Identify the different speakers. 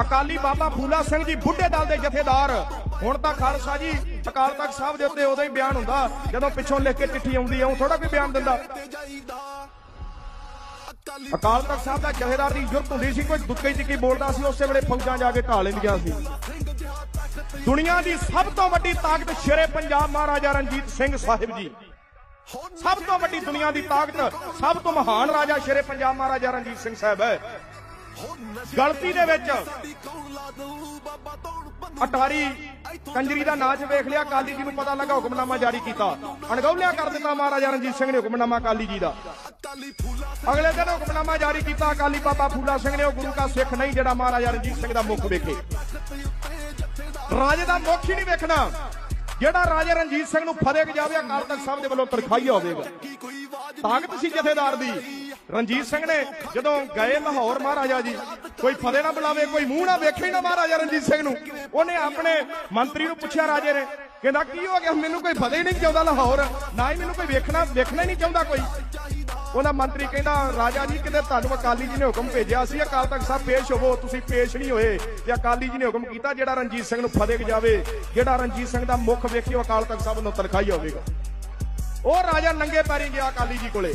Speaker 1: ਅਕਾਲੀ ਬਾਬਾ ਫੂਲਾ ਸਿੰਘ ਜੀ, ਬੁੱਢੇ ਦਲ ਦੇ ਜਥੇਦਾਰ। ਹੁਣ ਤਾਂ ਖਾਲਸਾ ਜੀ, ਅਕਾਲ ਤਖਤ ਸਾਹਿਬ ਦੇ ਉੱਤੇ ਉਦੋਂ ਹੀ ਬਿਆਨ ਹੁੰਦਾ, ਜਦੋਂ ਪਿੱਛੋਂ ਲਿਖ ਕੇ ਚਿੱਠੀ ਆਉਂਦੀ ਆ ਥੋੜਾ ਕੋਈ ਬਿਆਨ ਦਿੰਦਾ। ਅਕਾਲ ਤਖਤ ਸਾਹਿਬ ਦਾ ਜਥੇਦਾਰ ਦੀ ਜੁਰਤ ਹੁੰਦੀ ਸੀ, ਕੋਈ ਦੁੱਕੇ ਚ ਬੋਲਦਾ ਸੀ, ਉਸੇ ਵੇਲੇ ਫੌਜਾਂ ਜਾ ਕੇ ਢਾਲ ਲੈਂਦੀਆਂ ਸੀ। ਦੁਨੀਆ ਦੀ ਸਭ ਤੋਂ ਵੱਡੀ ਤਾਕਤ ਸ਼ੇਰੇ ਪੰਜਾਬ ਮਹਾਰਾਜਾ ਰਣਜੀਤ ਸਿੰਘ ਸਾਹਿਬ ਜੀ। ਸਭ ਤੋਂ ਵੱਡੀ ਦੁਨੀਆ ਦੀ ਤਾਕਤ ਸਭ ਤੋਂ ਮਹਾਨ ਰਾਜਾ ਸ਼ੇਰੇ ਪੰਜਾਬ ਮਹਾਰਾਜਾ ਰਣਜੀਤ ਸਿੰਘ ਸਾਹਿਬ ਹੈ। ਗਲਤੀ ਦੇ ਵਿੱਚ ਅਟਾਰੀ ਕੰਜਰੀ ਦਾ ਨਾਚ ਵੇਖ ਲਿਆ ਕਾਲੀ ਜੀ ਨੂੰ ਪਤਾ ਲੱਗਾ ਹੁਕਮਨਾਮਾ ਜਾਰੀ ਕੀਤਾ। ਅਣਗੌਲਿਆ ਕਰ ਦਿੱਤਾ ਮਹਾਰਾਜਾ ਰਣਜੀਤ ਸਿੰਘ ਨੇ ਹੁਕਮਨਾਮਾ ਕਾਲੀ ਜੀ ਦਾ। ਅਗਲੇ ਦਿਨ ਹੁਕਮਨਾਮਾ ਜਾਰੀ ਕੀਤਾ, ਅਕਾਲੀ ਬਾਬਾ ਫੂਲਾ ਸਿੰਘ ਨੇ ਉਹ ਗੁਰੂ ਕਾ ਸਿੱਖ ਨਹੀਂ, ਜਿਹੜਾ ਮਹਾਰਾਜਾ ਰਣਜੀਤ ਸਿੰਘ ਦਾ ਮੁੱਖ ਵੇਖੇ। ਰਾਜੇ ਦਾ ਮੁੱਖ ਹੀ ਨਹੀਂ ਵੇਖਣਾ, ਜਿਹੜਾ ਰਾਜਾ ਰਣਜੀਤ ਸਿੰਘ ਨੂੰ ਫਤਿਹ ਜਾਵੇ, ਅਕਾਲ ਤਖਤ ਸਾਹਿਬ ਦੇ ਵੱਲੋਂ ਤਰਖਾਈਆ ਹੋਵੇਗਾ। ਤਾਕਤ ਸੀ ਜਥੇਦਾਰ ਦੀ। ਰਣਜੀਤ ਸਿੰਘ ਨੇ ਜਦੋਂ ਗਏ ਲਾਹੌਰ ਮਹਾਰਾਜਾ ਜੀ, ਕੋਈ ਫਤਿਹ ਨਾ ਬੁਲਾਵੇ, ਕੋਈ ਮੂੰਹ ਨਾ ਵੇਖੇ ਹੀ ਨਾ ਮਹਾਰਾਜਾ ਰਣਜੀਤ ਸਿੰਘ ਨੂੰ। ਉਹਨੇ ਆਪਣੇ ਮੰਤਰੀ ਨੂੰ ਪੁੱਛਿਆ, ਰਾਜੇ ਨੇ, ਕਹਿੰਦਾ, ਕੀ ਹੋ ਗਿਆ? ਮੈਨੂੰ ਕੋਈ ਫਤਿਹ ਹੀ ਨਹੀਂ ਚਾਹੁੰਦਾ ਲਾਹੌਰ, ਨਾ ਹੀ ਮੈਨੂੰ ਕੋਈ ਵੇਖਣਾ ਵੇਖਣਾ ਹੀ ਨਹੀਂ ਚਾਹੁੰਦਾ ਕੋਈ। ਉਹਦਾ ਮੰਤਰੀ ਕਹਿੰਦਾ, ਰਾਜਾ ਜੀ, ਕਿਤੇ ਤੁਹਾਨੂੰ ਅਕਾਲੀ ਜੀ ਨੇ ਹੁਕਮ ਭੇਜਿਆ ਸੀ, ਅਕਾਲ ਤਖਤ ਸਾਹਿਬ ਪੇਸ਼ ਹੋਵੋ, ਤੁਸੀਂ ਪੇਸ਼ ਨਹੀਂ ਹੋਏ ਤੇ ਅਕਾਲੀ ਜੀ ਨੇ ਹੁਕਮ ਕੀਤਾ ਜਿਹੜਾ ਰਣਜੀਤ ਸਿੰਘ ਨੂੰ ਫਤਿਹ ਜਾਵੇ, ਜਿਹੜਾ ਰਣਜੀਤ ਸਿੰਘ ਦਾ ਮੁੱਖ ਵੇਖਿਓ, ਅਕਾਲ ਤਖਤ ਸਾਹਿਬ ਨੂੰ ਤਨਖਾਈ ਹੋਵੇਗਾ। ਉਹ ਰਾਜਾ ਨੰਗੇ ਪੈਰੀ ਗਿਆ ਅਕਾਲੀ ਜੀ ਕੋਲੇ।